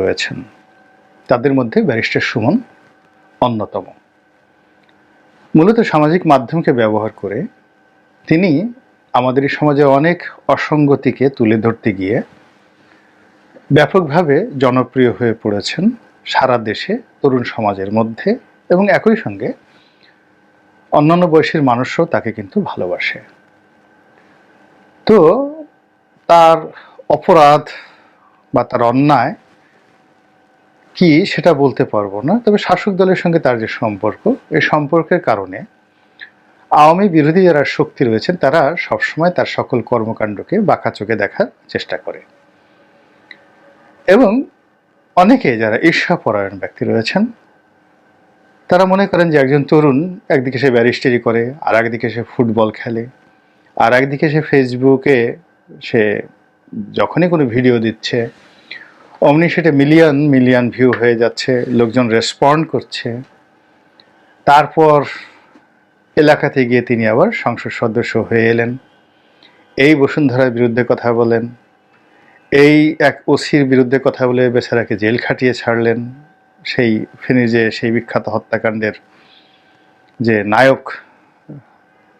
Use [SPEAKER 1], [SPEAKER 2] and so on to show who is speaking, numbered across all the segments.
[SPEAKER 1] রয়েছেন। তাদের মধ্যে ব্যারিস্টার সুমন অন্যতম। মূলত সামাজিক মাধ্যমকে ব্যবহার করে তিনি আমাদের সমাজে অনেক অসঙ্গতিকে তুলে ধরতে গিয়ে ব্যাপকভাবে জনপ্রিয় হয়ে পড়েছেন সারা দেশে তরুণ সমাজের মধ্যে এবং একই সঙ্গে অন্যান্য বয়সের মানুষও তাকে কিন্তু ভালোবাসে। তো তার অপরাধ বা তার অন্যায় কি সেটা বলতে পারব না। তবে শাসক দলের সঙ্গে তার যে সম্পর্ক, এই সম্পর্কের কারণে আওয়ামী বিরোধী যারা শক্তি রয়েছেন, তারা সবসময় তার সকল কর্মকাণ্ডকে বাঁকা চোখে দেখার চেষ্টা করে। এবং অনেকে যারা ঈর্ষাপরায়ণ ব্যক্তি রয়েছেন, তারা মনে করেন যে একজন তরুণ একদিকে সে ব্যারিস্টারি করে, আর একদিকে সে ফুটবল খেলে, আর একদিকে সে ফেসবুকে সে যখনই কোনো ভিডিও দিচ্ছে অমনি সেটা মিলিয়ন মিলিয়ন ভিউ হয়ে যাচ্ছে, লোকজন রেসপন্ড করছে। তারপর এলাকাতে গিয়ে তিনি আবার সংসদ সদস্য হয়ে এলেন। এই বসুন্ধরার বিরুদ্ধে কথা বলেন। এই এক ওসির বিরুদ্ধে কথা বলে বেচারাকে জেল খাটিয়ে ছাড়লেন। সেই ফেনীর যে, সেই বিখ্যাত হত্যাকাণ্ডের যে নায়ক,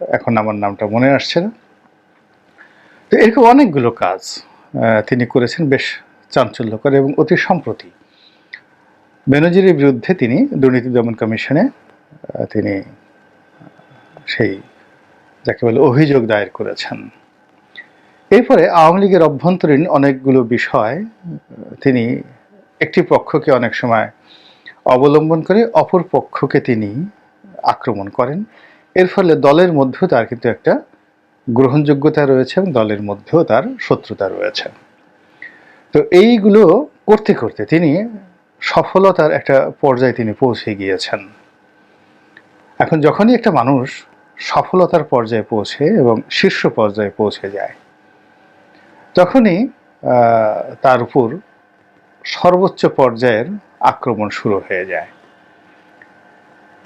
[SPEAKER 1] এখন আমার নামটা মনে আসছে না। তো এরকম অনেকগুলো কাজ তিনি করেছেন। বেশ চাঞ্চল্যকর এবং অতি সম্প্রতি। বেনজিরের বিরুদ্ধে তিনি দুর্নীতি দমন কমিশনে তিনি সেই, যাকে বলে অভিযোগ দায়ের করেছেন। এরপরে আওয়ামী লীগের অভ্যন্তরীণ অনেকগুলো বিষয় তিনি একটি পক্ষকে অনেক সময় অবলম্বন করে অপর পক্ষকে তিনি আক্রমণ করেন। এর ফলে দলের মধ্যেও তার কিন্তু একটা গ্রহণযোগ্যতা রয়েছে এবং দলের মধ্যেও তার শত্রুতা রয়েছে। তো এইগুলো করতে করতে তিনি সফলতার একটা পর্যায়ে তিনি পৌঁছে গিয়েছেন। এখন যখনই একটা মানুষ সফলতার পর্যায়ে পৌঁছে এবং শীর্ষ পর্যায়ে পৌঁছে যায়, তখনই তার উপর সর্বোচ্চ পর্যায়ের আক্রমণ শুরু হয়ে যায়।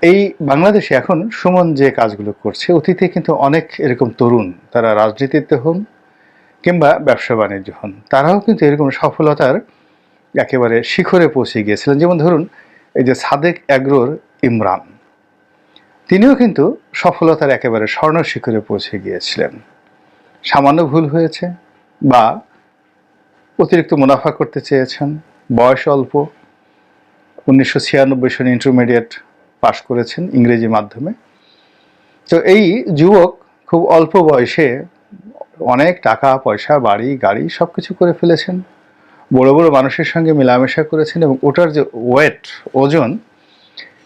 [SPEAKER 1] এই বাংলাদেশে এখন সুমন যে কাজগুলো করছে, অতীতে কিন্তু অনেক এরকম তরুণ, তারা রাজনীতিতে হন কিংবা ব্যবসা বাণিজ্য হন, তারাও কিন্তু এরকম সফলতার একেবারে শিখরে পৌঁছে গিয়েছিলেন। যেমন ধরুন, এই যে সাদেক অ্যাগ্রোর ইমরান, তিনিও কিন্তু সফলতার একেবারে স্বর্ণ শিখরে পৌঁছে গিয়েছিলেন। সামান্য ভুল হয়েছে বা অতিরিক্ত মুনাফা করতে চেয়েছেন, বয়স অল্প। উনিশশো ছিয়ানব্বই সনে ইন্টারমিডিয়েট পাশ করেছেন ইংরেজি মাধ্যমে। তো এই যুবক খুব অল্প বয়সে অনেক টাকা, পয়সা, বাড়ি, গাড়ি সব কিছু করে ফেলেছেন। বড় বড় মানুষের সঙ্গে মেলামেশা করেছেন এবং ওটার যে ওয়েট, ওজন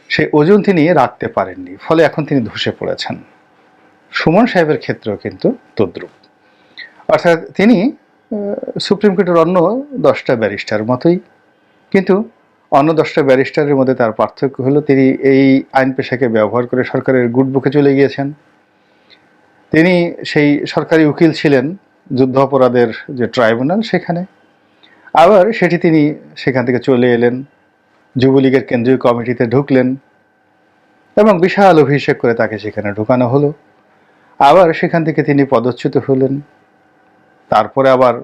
[SPEAKER 1] সেই ওজন তিনি রাখতে পারেননি। ফলে এখন তিনি ধসে পড়েছেন। সুমন সাহেবের ক্ষেত্রেও কিন্তু তদ্রুপ। অর্থাৎ তিনি সুপ্রিম কোর্টের অন্য দশটা ব্যারিস্টার মতোই, কিন্তু অন্য দশটা ব্যারিস্টারের মধ্যে তার পার্থক্য হলো তিনি এই আইন পেশাকে ব্যবহার করে সরকারের গুড বুকে চলে গিয়েছেন। তিনি সেই সরকারি উকিল ছিলেন যুদ্ধ অপরাধের যে ট্রাইব্যুনাল সেখানে। আবার সেটি তিনি সেখান থেকে চলে এলেন, যুবলীগের কেন্দ্রীয় কমিটিতে ঢুকলেন এবং বিশাল অভিষেক করে তাকে সেখানে ঢুকানো হলো। আবার সেখান থেকে তিনি পদচ্যুত হলেন। তারপরে আবার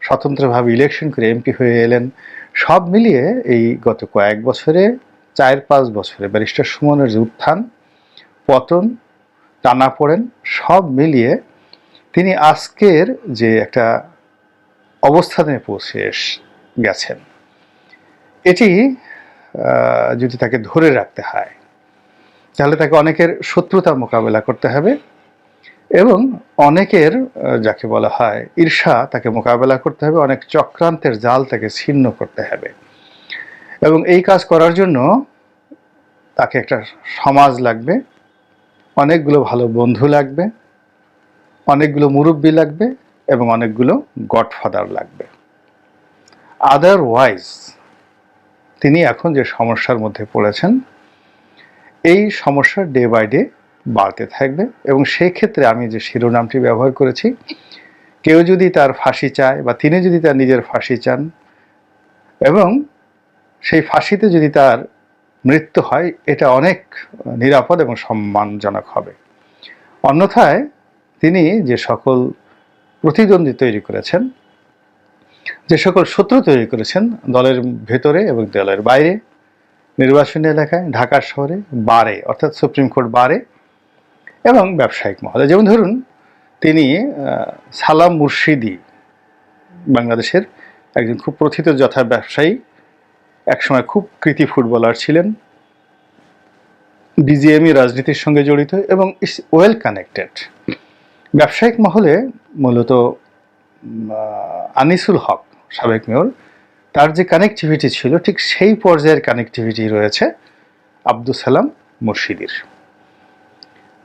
[SPEAKER 1] স্বতন্ত্রভাবে ইলেকশন করে এমপি হয়ে এলেন। সব মিলিয়ে এই গত কয়েক বছরে, চার পাঁচ বছরে, ব্যারিস্টার সুমনের যে উত্থান, পতন টানা পড়েন, সব মিলিয়ে তিনি আজকের যে একটা অবস্থানে পৌঁছে গেছেন। এটি যদি তাকে ধরে রাখতে হয়, তাহলে তাকে অনেকের শত্রুতার মোকাবেলা করতে হবে এবং অনেকের যাকে বলা হয় ঈর্ষা তাকে মোকাবেলা করতে হবে, অনেক চক্রান্তের জাল তাকে ছিন্ন করতে হবে। এবং এই কাজ করার জন্য তাকে একটা সমাজ লাগবে। অনেকগুলো ভালো বন্ধু লাগবে, অনেকগুলো মুরব্বী লাগবে এবং অনেকগুলো গডফাদার লাগবে। আদারওয়াইজ তিনি এখন যে সমস্যার মধ্যে পড়েছেন, এই সমস্যা ডে বাই ডে বাড়তে থাকবে এবং সেই ক্ষেত্রে আমি যে শিরোনামটি ব্যবহার করেছি, কেউ যদি তার ফাঁসি চায় বা তিনি যদি তার নিজের ফাঁসি চান এবং সেই ফাঁসিতে যদি তার মৃত্যু হয়, এটা অনেক নিরাপদ এবং সম্মানজনক হবে। অন্যথায় তিনি যে সকল প্রতিদ্বন্দ্বী তৈরি করেছেন, যে সকল শত্রু তৈরি করেছেন দলের ভেতরে এবং দলের বাইরে, নির্বাচনী এলাকায় ঢাকা শহরে, বারে, অর্থাৎ সুপ্রিম কোর্ট বারে এবং ব্যবসায়িক মহলে। যেমন ধরুন, তিনি সালাম মুর্শিদি বাংলাদেশের একজন খুব প্রথিত যথা ব্যবসায়ী একসময় খুব কৃতি ফুটবলার ছিলেন বিজিএমই রাজনীতির সঙ্গে জড়িত এবং ইস ওয়েল কানেক্টেড ব্যবসায়িক মহলে মূলত আনিসুল হক, সাবেক মেয়র, তার যে কানেকটিভিটি ছিল, ঠিক সেই পর্যায়ের কানেকটিভিটি রয়েছে আব্দুল সালাম মুর্শিদির।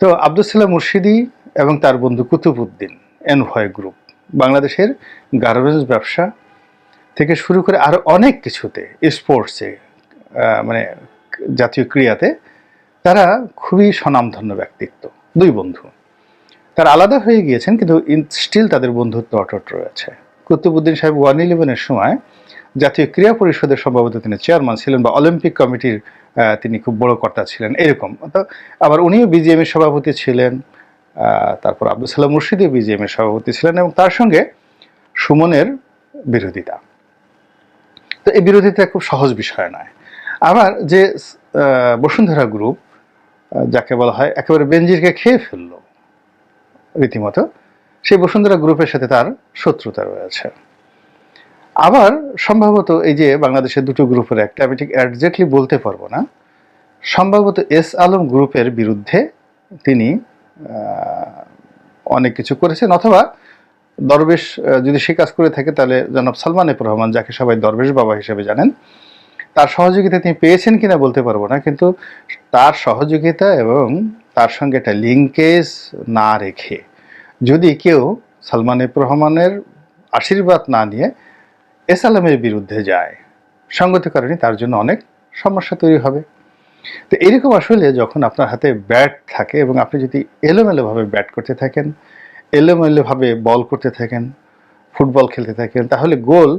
[SPEAKER 1] তো আব্দুল সালাম মুর্শিদি এবং তার বন্ধু কুতুবুদ্দিন এনভয় গ্রুপ, বাংলাদেশের গার্মেন্টস ব্যবসা থেকে শুরু করে আরও অনেক কিছুতে স্পোর্টসে মানে জাতীয় ক্রীড়াতে তারা খুবই স্বনামধন্য ব্যক্তিত্ব, দুই বন্ধু। তারা আলাদা হয়ে গিয়েছেন, কিন্তু স্টিল তাদের বন্ধুত্ব অটট রয়েছে। কুতুবুদ্দিন সাহেব ওয়ান ইলেভেনের সময় জাতীয় ক্রীড়া পরিষদের সম্ভবত তিনি চেয়ারম্যান ছিলেন বা অলিম্পিক কমিটির তিনি খুব বড় কর্তা ছিলেন, এরকম। তো আবার উনিও বিজিএমের সভাপতি ছিলেন তারপর আব্দুল সালাম মুর্শিদিও বিজিএমের সভাপতি ছিলেন এবং তার সঙ্গে সুমনের বিরোধিতা। তো এই বিরোধিতা খুব সহজ বিষয় নয়। আবার যে বসুন্ধরা গ্রুপ যাকে বলা হয়, একেবারে বেঞ্জিরকে খেয়ে ফেলল, রীতিমতো, সেই বসুন্ধরা গ্রুপের সাথে তার শত্রুতা রয়েছে। আবার সম্ভবত এই যে, বাংলাদেশের দুটো গ্রুপের একটা, আমি ঠিক একজাক্টলি বলতে পারব না, সম্ভবত এস আলম গ্রুপের বিরুদ্ধে তিনি অনেক কিছু করেছেন, অথবা দরবেশ যদি সে কাজ করে থাকে, তাহলে জনাব সালমান এফ রহমান, যাকে সবাই দরবেশ বাবা হিসেবে জানেন, তার সহযোগিতা তিনি পেয়েছেন কিনা বলতে পারব না, কিন্তু তার সহযোগিতা এবং তার সঙ্গে একটা লিঙ্কেজ না রেখে যদি কেউ সালমান এফ রহমানের আশীর্বাদ না নিয়ে এস আলমের বিরুদ্ধে যায়, সঙ্গত কারণে তার জন্য অনেক সমস্যা তৈরি হবে। তো এরকম আসলে যখন আপনার হাতে ব্যাট থাকে এবং আপনি যদি এলোমেলোভাবে ব্যাট করতে থাকেন এলোমেলোভাবে বল করতে থাকেন ফুটবল খেলতে থাকেন তাহলে গোল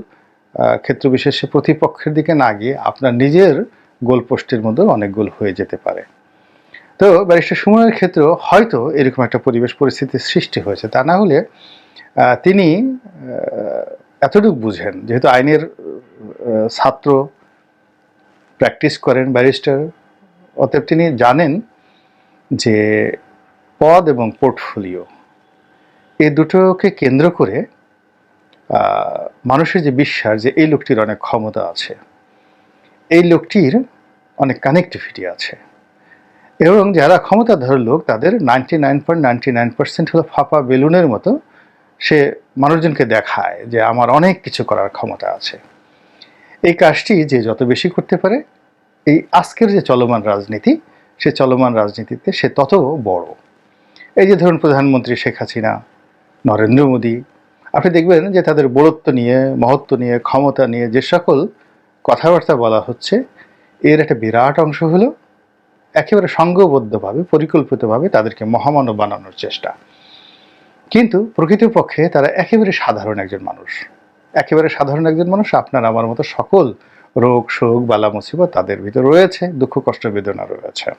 [SPEAKER 1] আহ, ক্ষেত্র বিশেষে প্রতিপক্ষের দিকে না গিয়ে আপনার নিজের গোল পোস্টের মধ্যে অনেক গোল হয়ে যেতে পারে। তো ব্যারিস্টার সুমনের ক্ষেত্রেও হয়তো এরকম একটা পরিবেশ পরিস্থিতির সৃষ্টি হয়েছে। তা না হলে তিনি এতটুকু বুঝেন যেহেতু আইনের ছাত্র প্র্যাকটিস করেন ব্যারিস্টার অতএব তিনি জানেন যে পদ এবং পোর্টফোলিও এই দুটোকে কেন্দ্র করে মানুষের যে বিশ্বাস যে এই লোকটির অনেক ক্ষমতা আছে, এই লোকটির অনেক কানেক্টিভিটি আছে। এবং যারা ক্ষমতাধর লোক, তাদের ninety nine point ninety nine percent হলো ফাঁপা বেলুনের মতো সে মানুষজনকে দেখায় যে আমার অনেক কিছু করার ক্ষমতা আছে। এই কাজটি যে যত বেশি করতে পারে, এই আজকের যে চলমান রাজনীতি, সে চলমান রাজনীতিতে সে তত বড়। এই যে ধরুন প্রধানমন্ত্রী শেখ হাসিনা নরেন্দ্র মোদী, আপনি দেখবেন যে তাদের বড়ত্ব নিয়ে, মহত্ব নিয়ে, ক্ষমতা নিয়ে যে সকল কথাবার্তা বলা হচ্ছে, এর একটা বিরাট অংশ হলো একেবারে সংঘবদ্ধভাবে পরিকল্পিতভাবে তাদেরকে মহামানব বানানোর চেষ্টা। কিন্তু প্রকৃতপক্ষে তারা একেবারে সাধারণ একজন মানুষ। একেবারে সাধারণ একজন মানুষ, আপনার আমার মতো সকল রোগ, শোক, বালা, মুসিবত তাদের ভিতর রয়েছে, দুঃখ, কষ্ট, বেদনা রয়েছে।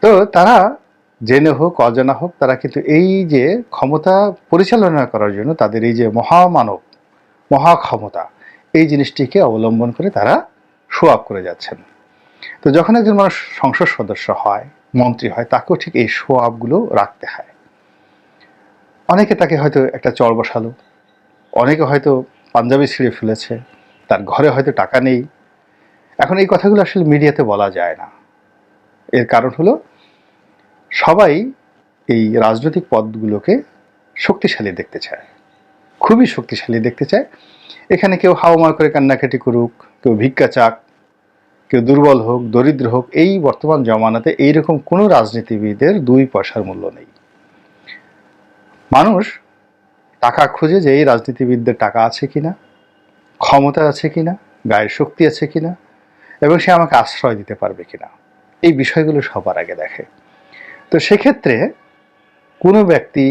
[SPEAKER 1] তো তারা জেনে হোক, অজানা হোক, তারা কিন্তু এই যে ক্ষমতা পরিচালনা করার জন্য তাদের এই যে মহামানব, মহাক্ষমতা, এই জিনিসটিকে অবলম্বন করে তারা শো আপ করে যাচ্ছেন। তো যখন একজন মানুষ সংসদ সদস্য হয়, মন্ত্রী হয়, তাকেও ঠিক এই শো আপগুলো রাখতে হয়। অনেকে তাকে হয়তো একটা চড় বসালো, অনেকে হয়তো পাঞ্জাবি ছিঁড়ে ফেলেছে, তার ঘরে হয়তো টাকা নেই। এখন এই কথাগুলো আসলে মিডিয়াতে বলা যায় না। এর কারণ হলো সবাই এই রাজনৈতিক পদগুলোকে শক্তিশালী দেখতে চায়। খুবই শক্তিশালী দেখতে চায়। এখানে কেউ হাওয়া করে কান্নাকাটি করুক, কেউ ভিক্ষা চাক, কেউ দুর্বল হোক, দরিদ্র হোক, এই বর্তমান জমানাতে এইরকম কোনো রাজনীতিবিদের দুই পয়সার মূল্য নেই। মানুষ টাকা খুঁজে যে এই রাজনীতিবিদদের টাকা আছে কি না ক্ষমতা আছে কি না গায়ের শক্তি আছে কি না এবং সে আমাকে আশ্রয় দিতে পারবে কিনা, এই বিষয়গুলো সবার আগে দেখে। তো সেক্ষেত্রে কোনো ব্যক্তি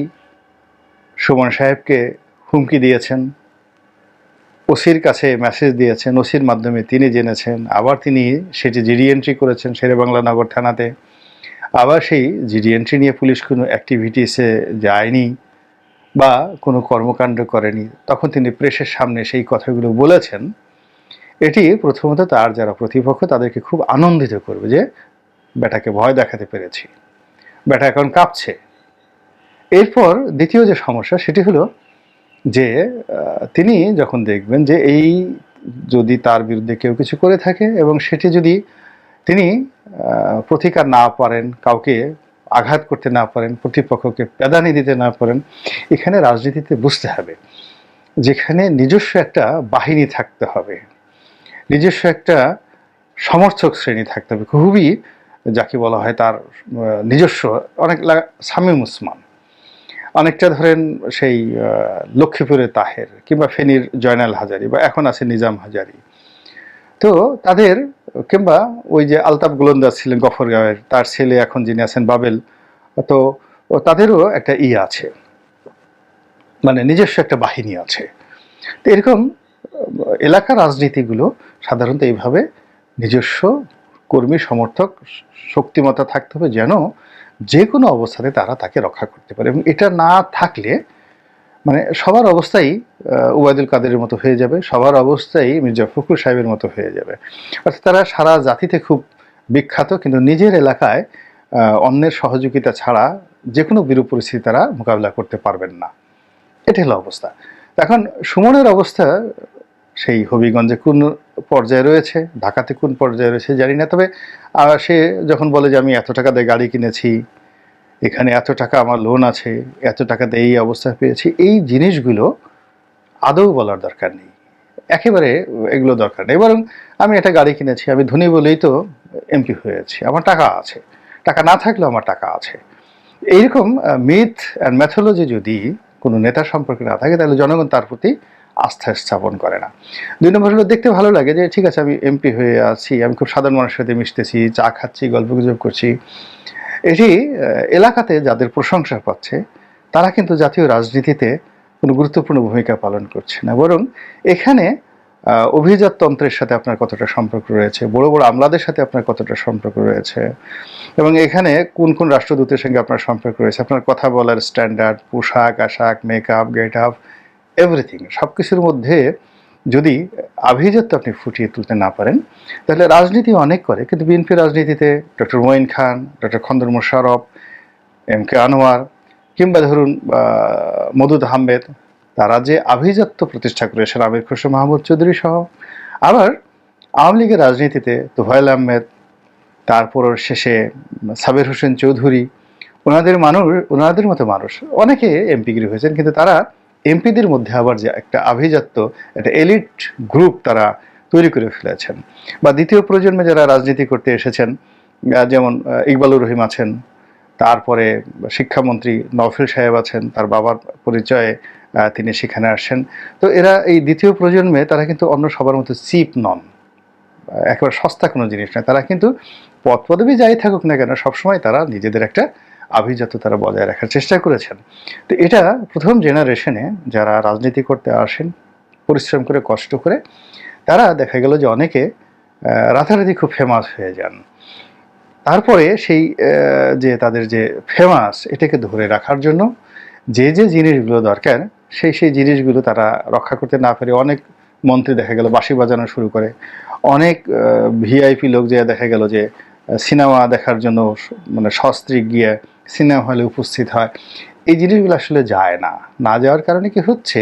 [SPEAKER 1] সুমন সাহেবকে হুমকি দিয়েছেন, ওসির কাছে মেসেজ দিয়েছেন, ওসির মাধ্যমে তিনি জেনেছেন, আবার তিনি সেটি জিডি এন্ট্রি করেছেন শেরে বাংলা নগর থানাতে, আবার সেই জিডি এন্ট্রি নিয়ে পুলিশ কোনো অ্যাক্টিভিটিসে যায়নি বা কোনো কর্মকাণ্ড করেনি, তখন তিনি প্রেসের সামনে সেই কথাগুলো বলেছেন। এটি প্রথমত তার যারা প্রতিপক্ষ তাদেরকে খুব আনন্দিত করবে যে, বেটাকে ভয় দেখাতে পেরেছি। বেটা এখন কাঁপছে। এরপর দ্বিতীয় যে সমস্যা সেটি হলো যে তিনি যখন দেখবেন যে এই যদি তার বিরুদ্ধে কেউ কিছু করে থাকে এবং সেটি যদি তিনি প্রতিকার না পারেন, কাউকে আঘাত করতে না পারেন, প্রতিপক্ষকে প্যাদানি দিতে না পারেন, এখানে রাজনীতিতে বুঝতে হবে যেখানে নিজস্ব একটা বাহিনী থাকতে হবে। নিজস্ব একটা সমর্থক শ্রেণি থাকতে হবে। খুবই যাকে বলা হয় তার নিজস্ব, অনেক শামীম উসমান। অনেকটা ধরেন সেই লক্ষ্মীপুরের তাহের কিংবা ফেনীর জয়নাল হাজারি বা এখন আছে নিজাম হাজারি। তো তাদের, কিংবা ওই যে আলতাফ গোলন্দাজ ছিলেন গফরগাঁওয়ের, তার ছেলে এখন যিনি আছেন বাবেল, তো তাদেরও একটা ই আছে। মানে নিজস্ব একটা বাহিনী আছে। তো এরকম এলাকার রাজনীতিগুলো সাধারণত এইভাবে নিজস্ব কর্মী সমর্থক শক্তিমত্তা থাকতে হবে যেন যে কোনো অবস্থাতে তারা তাকে রক্ষা করতে পারে এবং এটা না থাকলে মানে সবার অবস্থাই আহ, উবায়দুল কাদেরের মতো হয়ে যাবে সবার অবস্থাই মির্জা ফখরুল সাহেবের মতো হয়ে যাবে। অর্থাৎ তারা সারা জাতিতে খুব বিখ্যাত কিন্তু নিজের এলাকায় অন্যের সহযোগিতা ছাড়া যে কোনো বিরূপ পরিস্থিতি তারা মোকাবিলা করতে পারবেন না। এটা হলো অবস্থা। এখন সুমনের অবস্থা সেই হবিগঞ্জে কোন পর্যায়ে রয়েছে, ঢাকাতে কোন পর্যায়ে রয়েছে জানি না, তবে সে যখন বলে যে আমি এত টাকা দিয়ে গাড়ি কিনেছি, এখানে এত টাকা আমার লোন আছে, এত টাকাতে এই অবস্থা পেয়েছি, এই জিনিসগুলো আদৌ বলার দরকার নেই। একেবারে এগুলো দরকার নেই। বরং আমি একটা গাড়ি কিনেছি, আমি ধনী বলেই তো এমপি হয়েছি, আমার টাকা আছে। টাকা না থাকলেও আমার টাকা আছে। এইরকম মিথ অ্যান্ড ম্যাথোলজি যদি কোনো নেতা সম্পর্কে না থাকে, তাহলে জনগণ তার প্রতি আস্থা স্থাপন করে না। দুই নম্বর হলো দেখতে ভালো লাগে যে ঠিক আছে আমি এমপি হয়ে আছি আমি খুব সাধারণ মানুষের সাথে মিশতেছি চা খাচ্ছি গল্প গুজব করছি। এটি এলাকাতে যাদের প্রশংসা পাচ্ছে তারা কিন্তু জাতীয় রাজনীতিতে কোনো গুরুত্বপূর্ণ ভূমিকা পালন করছে না। বরং এখানে আহ, অভিজাত তন্ত্রের সাথে আপনার কতটা সম্পর্ক রয়েছে বড় বড় আমলাদের সাথে আপনার কতটা সম্পর্ক রয়েছে এবং এখানে কোন কোন রাষ্ট্রদূতের সঙ্গে আপনার সম্পর্ক রয়েছে আপনার কথা বলার স্ট্যান্ডার্ড পোশাক আশাক মেকআপ গেট আপ এভরিথিং সব কিছুর মধ্যে যদি আভিজাত্য আপনি ফুটিয়ে তুলতে না পারেন, তাহলে রাজনীতি অনেক করে, কিন্তু বিএনপি রাজনীতিতে doctor Moyeen Khan, doctor Khandakar Mosharraf M K Anwar, কিংবা ধরুন মদুদ আহমেদ, তারা যে আভিজাত্য প্রতিষ্ঠা করেছেন, আমির খুশরো মাহমুদ চৌধুরী সহ। আবার আওয়ামী লীগের রাজনীতিতে তোফায়েল আহমেদ, তারপর শেষে সাবের হোসেন চৌধুরী, ওনাদের মানুষ, ওনাদের মতো মানুষ, অনেকে এমপিগিরি হয়েছেন, কিন্তু তারা এমপিদের মধ্যে আবার যে একটা আভিজাত্য, একটা এলিট গ্রুপ তারা তৈরি করে ফেলেছেন। বা দ্বিতীয় প্রজন্মে যারা রাজনীতি করতে এসেছেন যেমন ইকবালুর রহিম আছেন, তারপরে শিক্ষামন্ত্রী নওফেল সাহেব আছেন, তার বাবার পরিচয়ে তিনি সেখানে আসছেন তো এরা এই দ্বিতীয় প্রজন্মে তারা কিন্তু অন্য সবার মতো চিপ নন। একেবারে সস্তা কোনো জিনিস নয়। তারা কিন্তু পদ পদবি যাই থাকুক না কেন, সবসময় তারা নিজেদের একটা আভিজাত্য তারা বজায় রাখার চেষ্টা করেছেন। তো এটা প্রথম জেনারেশনে যারা রাজনীতি করতে আসেন, পরিশ্রম করে, কষ্ট করে, তারা দেখা গেল যে অনেকে রাতারাতি খুব ফেমাস হয়ে যান। তারপরে সেই যে তাদের যে ফেমাস এটাকে ধরে রাখার জন্য যে যে জিনিসগুলো দরকার, সেই সেই জিনিসগুলো তারা রক্ষা করতে না পারে অনেক মন্ত্রী দেখা গেল বাঁশি বাজানো শুরু করে। অনেক ভিআইপি লোক যে দেখা গেল যে সিনেমা দেখার জন্য মানে সস্ত্রীক গিয়ে সিনেমা হলে উপস্থিত হয়। এই জিনিসগুলো আসলে যায় না। না যাওয়ার কারণে কি হচ্ছে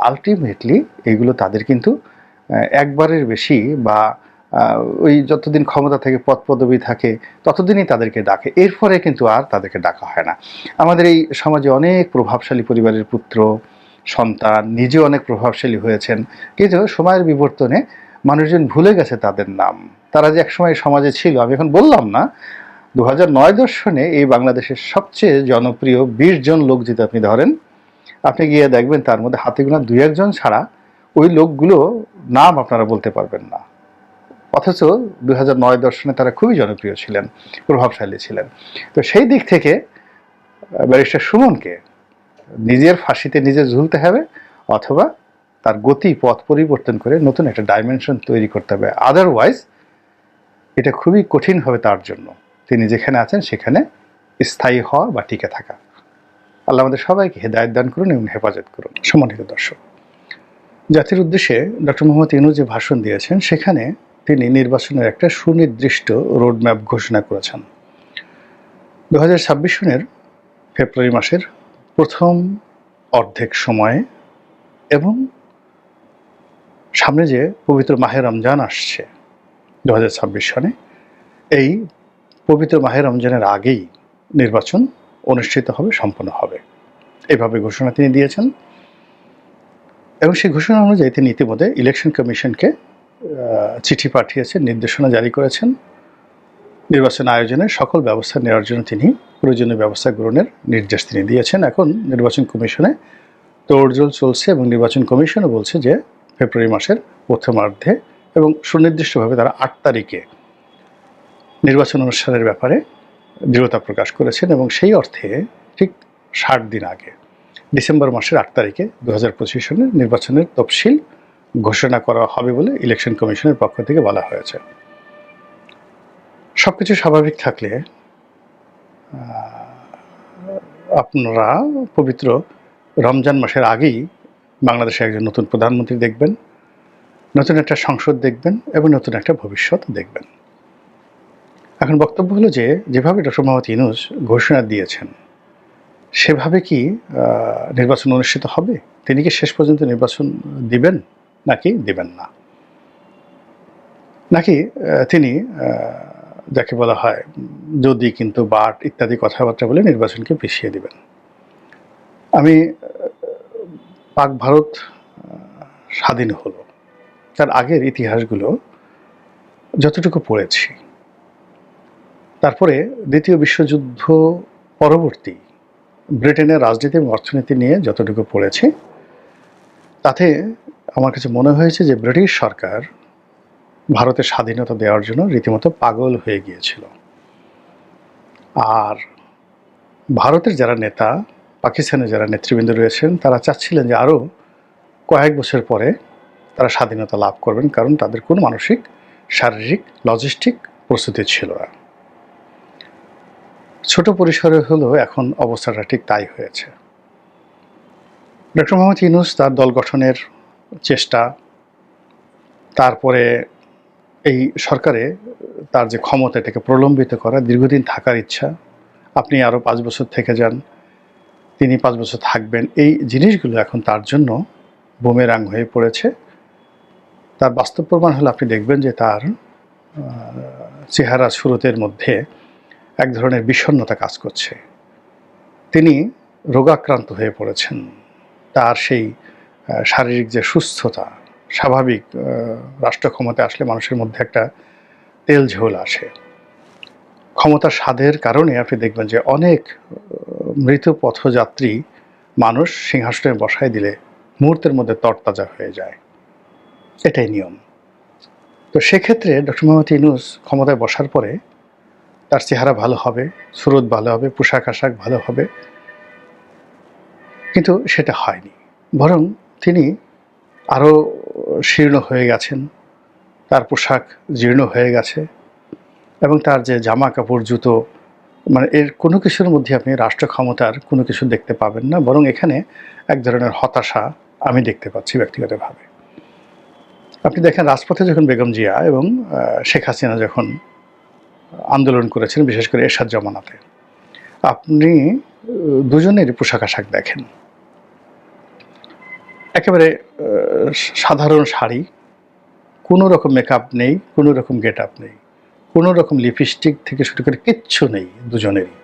[SPEAKER 1] আলটিমেটলি এগুলো তাদের কিন্তু একবারের বেশি বা ওই যতদিন ক্ষমতা থেকে পদ পদবি থাকে, ততদিনই তাদেরকে ডাকে। এরপরে কিন্তু আর তাদেরকে ডাকা হয় না। আমাদের এই সমাজে অনেক প্রভাবশালী পরিবারের পুত্র, সন্তান নিজে অনেক প্রভাবশালী হয়েছেন। কিন্তু সময়ের বিবর্তনে মানুষজন ভুলে গেছে তাদের নাম। তারা যে একসময় সমাজে ছিল, আমি এখন বললাম না। দু হাজার নয় দর্শনে এই বাংলাদেশের সবচেয়ে জনপ্রিয় বিশ জন লোক যদি আপনি ধরেন, আপনি গিয়ে দেখবেন তার মধ্যে হাতে গোনা দুই একজন ছাড়া ওই লোকগুলো নাম আপনারা বলতে পারবেন না। অথচ দু নয় দর্শনে তারা খুবই জনপ্রিয় ছিলেন, প্রভাবশালী ছিলেন। তো সেই দিক থেকে, ব্যারিস্টার সুমনকে নিজের ফাঁসিতে নিজে ঝুলতে হবে অথবা তার গতি, পথ পরিবর্তন করে নতুন একটা ডাইমেনশন তৈরি করতে হবে। আদারওয়াইজ এটা খুবই কঠিন হবে তার জন্য। তিনি যেখানে আছেন, সেখানে স্থায়ী হওয়া বা টিকে থাকা। আল্লাহ আমাদের সবাইকে হেদায়ত দান করুন এবং হেফাজত করুন। সম্মানিত দর্শক, জাতির উদ্দেশ্যে ডক্টর মোহাম্মদ ইনু যে ভাষণ দিয়েছেন, সেখানে তিনি নির্বাচনের একটা সুনির্দিষ্ট রোডম্যাপ ঘোষণা করেছেন। দু হাজার ছাব্বিশ সনের ফেব্রুয়ারি মাসের প্রথম অর্ধেক সময়ে এবং সামনে যে পবিত্র মাহে রমজান আসছে দু হাজার ছাব্বিশ সনে এই পবিত্র মাহে রমজানের আগেই নির্বাচন অনুষ্ঠিত হবে, সম্পন্ন হবে। এভাবে ঘোষণা তিনি দিয়েছেন। এবং সেই ঘোষণা অনুযায়ী তিনি ইতিমধ্যে ইলেকশন কমিশনকে চিঠি পাঠিয়েছেন, নির্দেশনা জারি করেছেন। নির্বাচন আয়োজনে সকল ব্যবস্থা নেওয়ার জন্য তিনি প্রয়োজনীয় ব্যবস্থা গ্রহণের নির্দেশ তিনি দিয়েছেন। এখন নির্বাচন কমিশনে তোড়জোড় চলছে এবং নির্বাচন কমিশনও বলছে যে ফেব্রুয়ারি মাসের প্রথমার্ধে এবং সুনির্দিষ্টভাবে তারা আট তারিখে নির্বাচন অনুষ্ঠানের ব্যাপারে দৃঢ়তা প্রকাশ করেছেন এবং সেই অর্থে ঠিক ষাট দিন আগে, ডিসেম্বর মাসের আট তারিখে দু হাজার পঁচিশ সনের নির্বাচনের তফসিল ঘোষণা করা হবে বলে ইলেকশন কমিশনের পক্ষ থেকে বলা হয়েছে। সব কিছু স্বাভাবিক থাকলে আপনারা পবিত্র রমজান মাসের আগেই বাংলাদেশে একজন নতুন প্রধানমন্ত্রী দেখবেন, নতুন একটা সংসদ দেখবেন এবং নতুন একটা ভবিষ্যৎ দেখবেন। এখন বক্তব্য হলো যে, যেভাবে ডক্টর মোহাম্মদ ইনুস ঘোষণা দিয়েছেন, সেভাবে কি নির্বাচন অনুষ্ঠিত হবে? তিনি কি শেষ পর্যন্ত নির্বাচন দিবেন, নাকি দিবেন না? নাকি তিনি যাকে বলা হয়, যদি, কিন্তু, বাট ইত্যাদি কথাবার্তা বলে নির্বাচনকে পিছিয়ে দিবেন? আমি পাক ভারত স্বাধীন হলো। তার আগের ইতিহাসগুলো যতটুকু পড়েছি। তারপরে দ্বিতীয় বিশ্বযুদ্ধ পরবর্তী ব্রিটেনের রাজনীতি এবং অর্থনীতি নিয়ে যতটুকু পড়েছি, তাতে আমার কাছে মনে হয়েছে যে ব্রিটিশ সরকার ভারতের স্বাধীনতা দেওয়ার জন্য রীতিমতো পাগল হয়ে গিয়েছিল। আর ভারতের যারা নেতা পাকিস্তানের যারা নেতৃবৃন্দ রয়েছেন, তারা চাচ্ছিলেন যে আরও কয়েক বছর পরে তারা স্বাধীনতা লাভ করবেন, কারণ তাদের কোনো মানসিক, শারীরিক লজিস্টিক প্রস্তুতি ছিল না। ছোট পরিসরে হলেও এখন অবস্থাটা ঠিক তাই হয়েছে। ডক্টর মোহাম্মদ ইউনুস তার দল গঠনের চেষ্টা, তারপরে এই সরকারে তার যে ক্ষমতা এটাকে প্রলম্বিত করা, দীর্ঘদিন থাকার ইচ্ছা, আপনি আরও পাঁচ বছর থেকে যান তিনি পাঁচ বছর থাকবেন। এই জিনিসগুলো এখন তার জন্য বুমেরাং হয়ে পড়েছে। তার বাস্তব প্রমাণ হলে আপনি দেখবেন যে তার চেহারা সুরতের মধ্যে এক ধরনের বিষণ্ণতা কাজ করছে। তিনি রোগাক্রান্ত হয়ে পড়েছেন। তার সেই শারীরিক যে সুস্থতা, স্বাভাবিক রাষ্ট্র ক্ষমতায় আসলে মানুষের মধ্যে একটা তেল ঝোল আসে। ক্ষমতার স্বাদের কারণে আপনি দেখবেন যে অনেক মৃত পথযাত্রী মানুষ সিংহাসনে বসায় দিলে মুহূর্তের মধ্যে তরতাজা হয়ে যায়। এটাই নিয়ম। তো সেক্ষেত্রে ডক্টর মোহাম্মদ ইউনুস ক্ষমতায় বসার পরে তার চেহারা ভালো হবে, সুরত ভালো হবে, পোশাক আশাক ভালো হবে। কিন্তু সেটা হয়নি। বরং তিনি আরও শীর্ণ হয়ে গেছেন। তার পোশাক জীর্ণ হয়ে গেছে এবং তার যে জামা কাপড়, জুতো মানে এর কোনো কিছুর মধ্যে আপনি রাষ্ট্র ক্ষমতার কোনো কিছু দেখতে পাবেন না, বরং এখানে এক ধরনের হতাশা আমি দেখতে পাচ্ছি ব্যক্তিগতভাবে। আপনি দেখেন, রাজপথে যখন বেগম জিয়া এবং শেখ হাসিনা যখন আন্দোলন করেছেন বিশেষ করে এরশাদ জমানাতে, আপনি দুজনের পোশাক আশাক দেখেন। একেবারে সাধারণ শাড়ি, কোনো রকম মেকআপ নেই, কোনো রকম গেট নেই। কোনো রকম লিপস্টিক থেকে শুরু করে কিচ্ছু নেই দুজনেরই।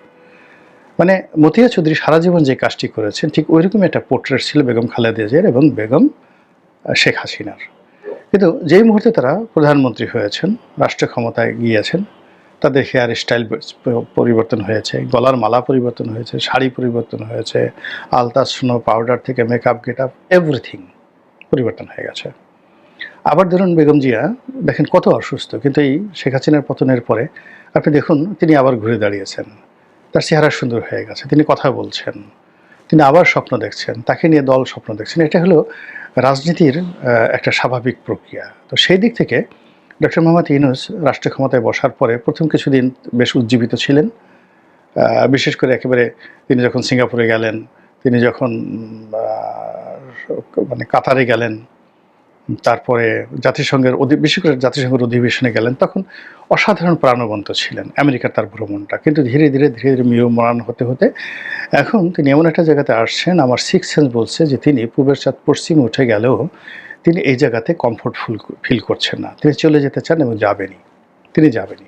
[SPEAKER 1] মানে মতিয়া চৌধুরী সারা জীবন যে কাজটি করেছেন, ঠিক ওইরকম একটা পোর্ট্রেট ছিল বেগম খালেদা জিয়ার এবং বেগম শেখ হাসিনার। কিন্তু যেই মুহূর্তে তারা প্রধানমন্ত্রী হয়েছেন, রাষ্ট্র ক্ষমতায় গিয়েছেন, তাদের হেয়ার স্টাইল পরিবর্তন হয়েছে, গলার মালা পরিবর্তন হয়েছে, শাড়ি পরিবর্তন হয়েছে, আলতা, স্নো পাউডার থেকে মেকআপ গেট আপ এভরিথিং পরিবর্তন হয়ে গেছে। আবার ধরুন বেগম জিয়া, দেখেন কত অসুস্থ, কিন্তু এই শেখ হাসিনার পতনের পরে আপনি দেখুন তিনি আবার ঘুরে দাঁড়িয়েছেন। তার চেহারা সুন্দর হয়ে গেছে, তিনি কথা বলছেন, তিনি আবার স্বপ্ন দেখছেন, তাকে নিয়ে দল স্বপ্ন দেখছেন। এটা হলো রাজনীতির একটা স্বাভাবিক প্রক্রিয়া। তো সেই দিক থেকে ডক্টর মোহাম্মদ ইউনুস রাষ্ট্র ক্ষমতায় বসার পরে প্রথম কিছুদিন বেশ উজ্জীবিত ছিলেন। বিশেষ করে একেবারে তিনি যখন সিঙ্গাপুরে গেলেন, তিনি যখন মানে কাতারে গেলেন তারপরে জাতিসংঘের বিশেষ করে জাতিসংঘের অধিবেশনে গেলেন, তখন অসাধারণ প্রাণবন্ত ছিলেন আমেরিকার তার ভ্রমণটা। কিন্তু ধীরে ধীরে ধীরে ধীরে মিয়মান হতে হতে এখন তিনি এমন একটা জায়গাতে আসছেন, আমার সিক্স সেন্স বলছে যে তিনি পূবের চাঁদ পশ্চিমে উঠে গেলেও তিনি এই জায়গাতে কমফোর্টফুল ফিল করছেন না। তিনি চলে যেতে চান এবং যাবেনি তিনি যাবেনি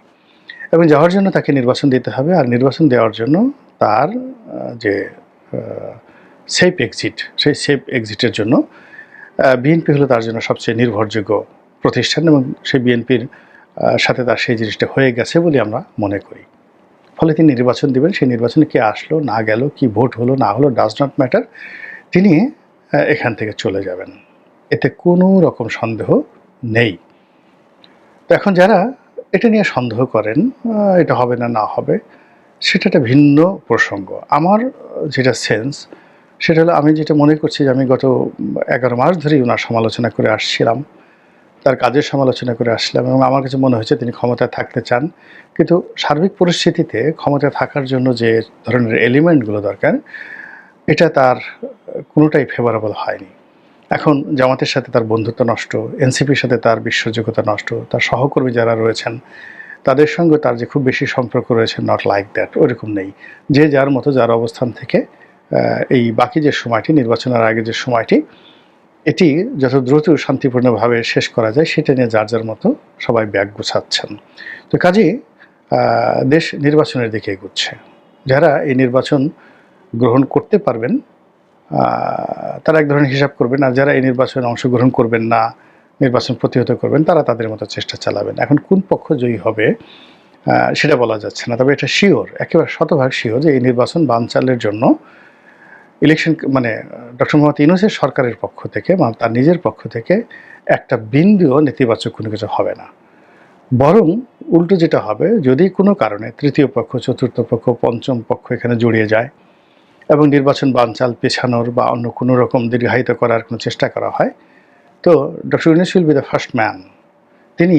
[SPEAKER 1] এবং যাওয়ার জন্য তাকে নির্বাচন দিতে হবে আর নির্বাচন দেওয়ার জন্য তার যে সেফ এক্সিট সেই সেফ এক্সিটের জন্য বিএনপি হলো তার জন্য সবচেয়ে নির্ভরযোগ্য প্রতিষ্ঠান এবং সেই বিএনপির সাথে তার সেই জিনিসটা হয়ে গেছে বলে আমরা মনে করি। ফলে তিনি নির্বাচন দিবেন, সেই নির্বাচনে কে আসলো, না গেল, কি ভোট হলো, না হলো ডাজ নট ম্যাটার তিনি এখান থেকে চলে যাবেন। এতে কোনো রকম সন্দেহ নেই। তো এখন যারা এটা নিয়ে সন্দেহ করেন এটা হবে না না হবে, সেটা একটা ভিন্ন প্রসঙ্গ। আমার যেটা সেন্স সেটা হলো আমি যেটা মনে করছি যে আমি গত এগারো মাস ধরেই ওনার সমালোচনা করে আসছিলাম, তার কাজের সমালোচনা করে আসলাম এবং আমার কাছে মনে হয়েছে তিনি ক্ষমতায় থাকতে চান। কিন্তু সার্বিক পরিস্থিতিতে ক্ষমতায় থাকার জন্য যে ধরনের এলিমেন্টগুলো দরকার, এটা তার কোনোটাই ফেভারেবল হয়নি। এখন জামাতের সাথে তার বন্ধুত্ব নষ্ট, এনসিপির সাথে তার বিশ্বাসযোগ্যতা নষ্ট, তার সহকর্মী যারা রয়েছেন, তাদের সঙ্গে তার যে খুব বেশি সম্পর্ক রয়েছে নট লাইক দ্যাট ওরকম নেই। যে যার মতো যার অবস্থান থেকে এই বাকি যে সময়টি নির্বাচনের আগে যে সময়টি এটি যত দ্রুত শান্তিপূর্ণভাবে শেষ করা যায় সেটা নিয়ে যার যার মতো সবাই ব্যাগ গুছাচ্ছেন। তো আহ, দেশ নির্বাচনের দিকে এগুচ্ছে। যারা এই নির্বাচন গ্রহণ করতে পারবেন তারা এক ধরনের হিসাব করবেন আর যারা এই নির্বাচনে অংশগ্রহণ করবেন না নির্বাচন প্রতিহত করবেন তারা তাদের মতো চেষ্টা চালাবেন। এখন কোন পক্ষ জয়ী হবে সেটা বলা যাচ্ছে না। তবে এটা শিওর একেবারে শতভাগ শিওর যে এই নির্বাচন বানচালের জন্য ইলেকশন মানে ডক্টর মোহাম্মদ ইউনুসের সরকারের পক্ষ থেকে বা তার নিজের পক্ষ থেকে একটা বিন্দুও নেতিবাচক কোনো কিছু হবে না। বরং উল্টো যেটা হবে, যদি কোনো কারণে তৃতীয় পক্ষ, চতুর্থ পক্ষ, পঞ্চম পক্ষ এখানে জড়িয়ে যায় এবং নির্বাচন বানচাল পেছানোর বা অন্য কোনো রকম দীর্ঘায়িত করার কোনো চেষ্টা করা হয়, তো doctor Yunus will be the first man. তিনি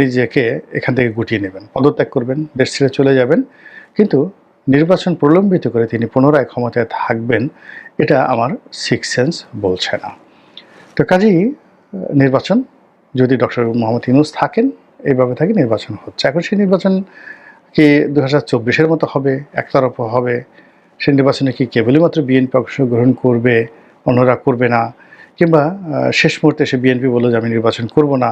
[SPEAKER 1] নিজেকে এখান থেকে গুটিয়ে নেবেন, পদত্যাগ করবেন, দেশ ছেড়ে চলে যাবেন। কিন্তু নির্বাচন প্রলম্বিত করে তিনি পুনরায় ক্ষমতায় থাকবেন, এটা আমার সিক্স সেন্স বলছে না। তো কাজেই নির্বাচন, যদি ডক্টর মোহাম্মদ ইউনুস থাকেন, এইভাবে থাকে নির্বাচন হচ্ছে। এখন সেই নির্বাচন কি দু হাজার চব্বিশের মতো হবে, একতরফা হবে? সেই নির্বাচনে কি কেবলই মাত্র বিএনপি অংশগ্রহণ করবে, অন্যরা করবে না? কিংবা শেষ মুহূর্তে সে বিএনপি বলল যে আমি নির্বাচন করব না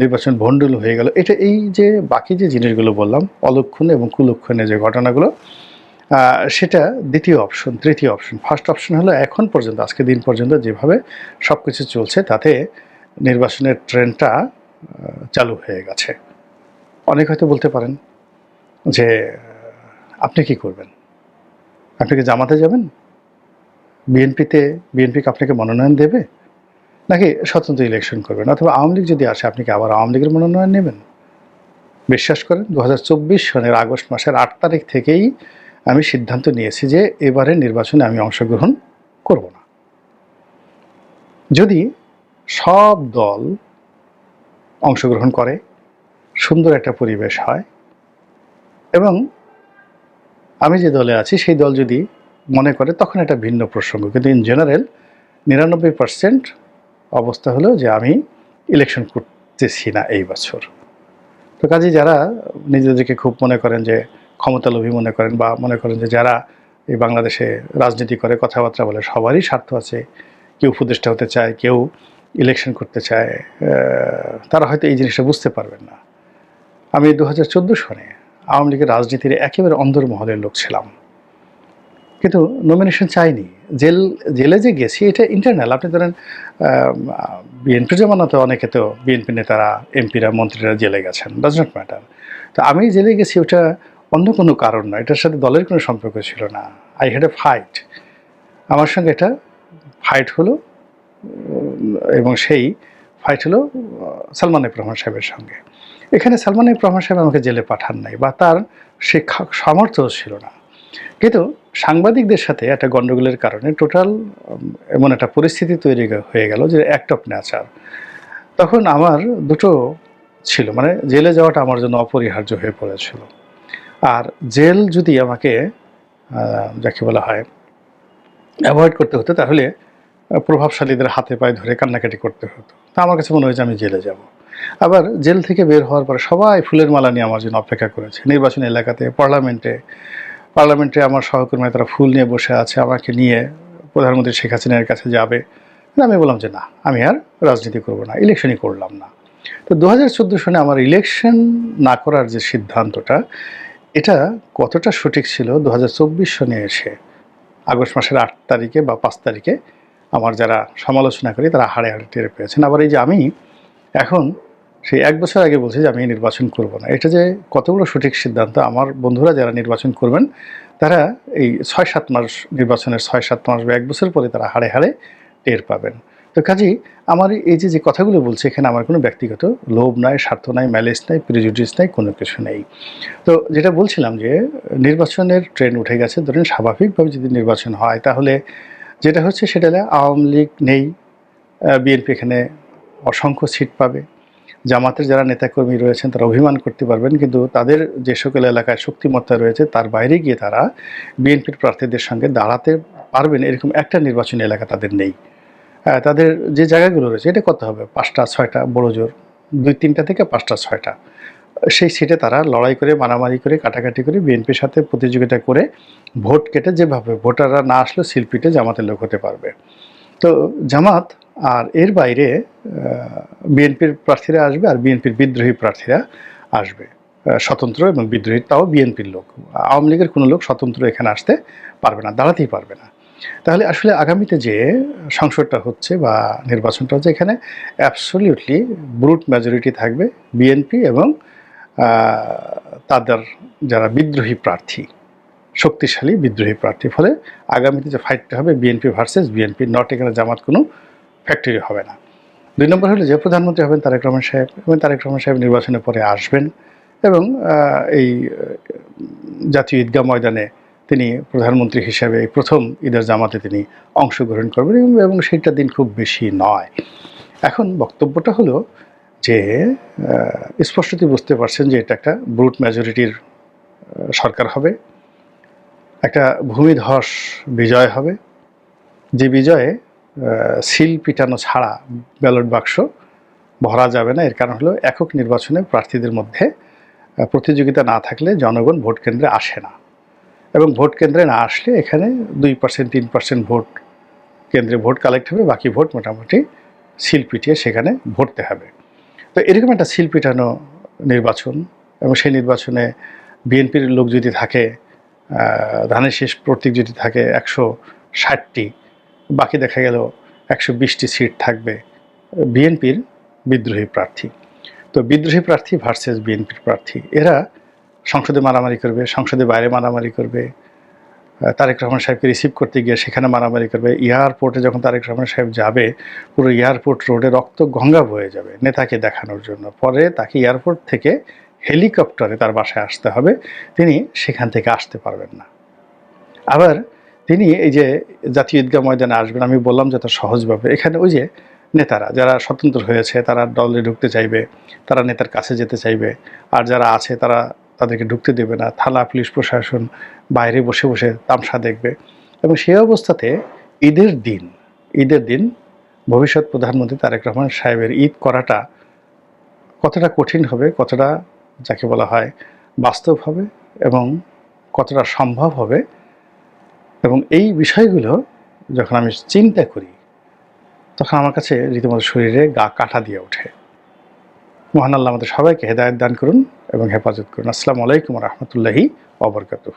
[SPEAKER 1] নির্বাচন ভণ্ডুল হয়ে গেল। এটা এই যে বাকি যে জিনিসগুলো বললাম, অলক্ষণে এবং কুলক্ষণে যে ঘটনাগুলো সেটা দ্বিতীয় অপশন তৃতীয় অপশন ফার্স্ট অপশন হলো এখন পর্যন্ত, আজকে দিন পর্যন্ত যেভাবে সব কিছু চলছে, তাতে নির্বাচনের ট্রেনটা চালু হয়ে গেছে। অনেক হয়তো বলতে পারেন যে, আপনি কি করবেন? আপনি কি জামাতে যাবেন? বিএনপিতে বিএনপিকে আপনাকে মনোনয়ন দেবে? নাকি স্বতন্ত্র ইলেকশন করবেন? অথবা আওয়ামী লীগ যদি আসে, আপনি কি আবার আওয়ামী লীগের মনোনয়ন নেবেন? বিশ্বাস করেন দু হাজার চব্বিশ সনের আগস্ট মাসের আট তারিখ থেকেই আমি সিদ্ধান্ত নিয়েছি যে এবারে নির্বাচনে আমি অংশগ্রহণ করব না। যদি সব দল অংশগ্রহণ করে, সুন্দর একটা পরিবেশ হয়, এবং আমি যে দলে আছি, সেই দল যদি মনে করে, তখন একটা ভিন্ন প্রসঙ্গ। কিন্তু ইন জেনারেল নিরানব্বই পার্সেন্ট অবস্থা হলো যে আমি ইলেকশন করতেছি না এই বছর। তো কাজে যারা নিজেদেরকে খুব মনে করেন যে ক্ষমতালোভী মনে করেন বা মনে করেন যে যারা এই বাংলাদেশে রাজনীতি করে, কথাবার্তা বলে, সবারই স্বার্থ আছে। কেউ উপদেষ্টা হতে চায়, কেউ ইলেকশন করতে চায় তারা হয়তো এই জিনিসটা বুঝতে পারবেন না। আমি দু হাজার চোদ্দ সনে আওয়ামী লীগের রাজনীতির একেবারে অন্দরমহলের লোক ছিলাম। কিন্তু নমিনেশন চাইনি। জেল, জেলে যে গেছি, এটা ইন্টারনাল আপনি ধরেন বিএনপি জমানাতে অনেকে তো বিএনপি নেতারা এমপিরা মন্ত্রীরা জেলে গেছেন। ডাজ নট ম্যাটার তো আমি জেলে গেছি, ওটা অন্য কোনো কারণ নয়। এটার সাথে দলের কোনো সম্পর্ক ছিল না। আই হ্যাড এ ফাইট আমার সঙ্গে এটা ফাইট হলো এবং সেই ফাইট হলো সালমান রহমান সাহেবের সঙ্গে। এখানে সালমান রহমান সাহেব আমাকে জেলে পাঠান নাই, বা তার সে খা- সামর্থ্য ছিল না। কিন্তু সাংবাদিকদের সাথে একটা গণ্ডগোলের কারণে টোটাল এমন একটা পরিস্থিতি তৈরি হয়ে গেল যে অ্যাক্ট অফ নেচার তখন আমার দুটো ছিল মানে জেলে যাওয়াটা আমার জন্য অপরিহার্য হয়ে পড়েছিল। আর জেল যদি আমাকে যাকে বলা হয় অ্যাভয়েড করতে হতো, তাহলে প্রভাবশালীদের হাতে পায়ে ধরে কান্নাকাটি করতে হতো। তা আমার কাছে মনে হয়েছে আমি জেলে যাব। আবার জেল থেকে বের হওয়ার পরে সবাই ফুলের মালা নিয়ে আমার জন্য অপেক্ষা করেছে। নির্বাচনী এলাকাতে, পার্লামেন্টে পার্লামেন্টে আমার সহকর্মী তারা ফুল নিয়ে বসে আছে, আমাকে নিয়ে প্রধানমন্ত্রী শেখ হাসিনার কাছে যাবে। আমি বললাম যে না, আমি আর রাজনীতি করব না, ইলেকশনই করলাম না। তো দু হাজার চোদ্দ সনে আমার ইলেকশন না করার যে সিদ্ধান্তটা, এটা কতটা সঠিক ছিল দু হাজার চব্বিশ সনে এসে? আগস্ট মাসের আট তারিখে বা পাঁচ তারিখে আমার যারা সমালোচনা করি, তারা হাড়ে হাড়ে টের পেয়েছেন। আবার এই যে আমি, এখন সেই এক বছর আগে বলছি যে, আমি নির্বাচন করব না। এটা যে কতগুলো সঠিক সিদ্ধান্ত, আমার বন্ধুরা যারা নির্বাচন করবেন, তারা এই ছয় সাত মাস নির্বাচনের ছয় সাত মাস বা এক বছর পরে তারা হাড়ে হাড়ে টের পাবেন। তো কাজেই আমার এই যে যে কথাগুলো বলছি, এখানে আমার কোনো ব্যক্তিগত লোভ নাই, স্বার্থ নাই ম্যালেজ নাই প্রিজুডিস নাই, কোনো কিছু নেই। তো যেটা বলছিলাম যে, নির্বাচনের ট্রেন উঠে গেছে, ধরেন স্বাভাবিকভাবে যদি নির্বাচন হয়, তাহলে যেটা হচ্ছে সেটা আওয়ামী লীগ নেই বিএনপি এখানে অসংখ্য সিট পাবে। জামাতের যারা নেতাকর্মী রয়েছেন, তারা অভিমান করতে পারবেন, কিন্তু তাদের যে সকল এলাকায় শক্তিমত্তা রয়েছে, তার বাইরে গিয়ে তারা বিএনপির প্রার্থীদের সঙ্গে দাঁড়াতে পারবেন, এরকম একটা নির্বাচনী এলাকা তাদের নেই। তাদের যে জায়গাগুলো রয়েছে, এটা কত হবে? পাঁচটা, ছয়টা, বড় জোর? দুই, তিনটা থেকে পাঁচটা, ছয়টা? সেই সিটে তারা লড়াই করে, মারামারি করে, কাটাকাটি করে বিএনপির সাথে প্রতিযোগিতা করে ভোট কেটে যেভাবে ভোটাররা না আসলেও শিল্পীতে জামাতের লোক হতে পারবে। তো জামাত আর এর বাইরে বিএনপির প্রার্থীরা আসবে আর বিএনপির বিদ্রোহী প্রার্থীরা আসবে। স্বতন্ত্র এবং বিদ্রোহী তাও বিএনপির লোক। আওয়ামী লীগের কোনো লোক স্বতন্ত্র এখানে আসতে পারবে না, দাঁড়াতেই পারবে না। তাহলে আসলে আগামীতে যে সংসদটা হচ্ছে বা নির্বাচনটা হচ্ছে, এখানে অ্যাবসলিউটলি ব্রুট মেজরিটি থাকবে বিএনপি এবং তাদের যারা বিদ্রোহী প্রার্থী, শক্তিশালী বিদ্রোহী প্রার্থী। ফলে আগামীতে যে ফাইটটা হবে বিএনপি ভার্সেস বিএনপি নট এখানে জামাত কোনো ফ্যাক্টরি হবে না। দুই নম্বর হলো যে প্রধানমন্ত্রী হবেন তারেক রহমান সাহেব এবং তারেক রহমান সাহেব নির্বাচনের পরে আসবেন এবং এই জাতীয় ঈদগাহ ময়দানে তিনি প্রধানমন্ত্রী হিসেবে এই প্রথম ঈদের জামাতে তিনি অংশগ্রহণ করবেন এবং- সেইটা দিন খুব বেশি নয়। এখন বক্তব্যটা হলো যে স্পষ্টতই বুঝতে পারছেন যে এটা একটা ব্রুট মেজরিটির সরকার হবে, একটা ভূমিধস বিজয় হবে। যে বিজয়ে সিল পিটানো ছাড়া ব্যালট বাক্স ভরা যাবে না। এর কারণ হলো একক নির্বাচনে প্রার্থীদের মধ্যে প্রতিযোগিতা না থাকলে জনগণ ভোট কেন্দ্রে আসে না। এবং ভোট কেন্দ্রে না আসলে এখানে দুই পার্সেন্ট, তিন পার্সেন্ট ভোট কেন্দ্রে ভোট কালেক্ট হবে, বাকি ভোট মোটামুটি সিল পিটিয়ে সেখানে ভরতে হবে। তো এরকম একটা সিল পিটানো নির্বাচন এবং সেই নির্বাচনে বিএনপির লোক যদি থাকে ধানের শেষ প্রতীক যদি থাকে, একশো ষাটটি বাকি দেখা গেল একশো বিশটি সিট থাকবে বিএনপির বিদ্রোহী প্রার্থী। তো বিদ্রোহী প্রার্থী ভার্সেস বিএনপির প্রার্থী। এরা সংসদে মারামারি করবে, সংসদে বাইরে মারামারি করবে। তারেক রহমান সাহেবকে রিসিভ করতে গিয়ে সেখানে মারামারি করবে। এয়ারপোর্টে যখন তারেক রহমান সাহেব যাবে, পুরো এয়ারপোর্ট রোডে রক্ত গঙ্গা বয়ে যাবে নেতাকে দেখানোর জন্য। পরে তাকে এয়ারপোর্ট থেকে হেলিকপ্টারে তার বাসায় আসতে হবে। তিনি সেখান থেকে আসতে পারবেন না। আবার তিনি এই যে জাতীয় ঈদগাহ ময়দানে আসবেন, আমি বললাম যে তা সহজভাবে এখানে ওই যে নেতারা, যারা স্বতন্ত্র হয়েছে, তারা দলে ঢুকতে চাইবে, তারা নেতার কাছে যেতে চাইবে, আর যারা আছে, তারা তাদেরকে ঢুকতে দেবে না। থালা পুলিশ, প্রশাসন বাইরে বসে বসে তামসা দেখবে। এবং সেই অবস্থাতে ঈদের দিন ঈদের দিন ভবিষ্যৎ প্রধানমন্ত্রী তারেক রহমান সাহেবের ঈদ করাটা কতটা কঠিন হবে, কতটা, যাকে বলা হয়, বাস্তব হবে এবং কতটা সম্ভব হবে এবং এই বিষয়গুলো যখন আমি চিন্তা করি, তখন আমার কাছে রীতিমতো শরীরে গা কাটা দিয়ে ওঠে। মহান আল্লাহ আমাদের সবাইকে হেদায়ত দান করুন এবং হেফাজত করুন। আসসালামু আলাইকুম রহমতুল্লাহি অবরকাতুহ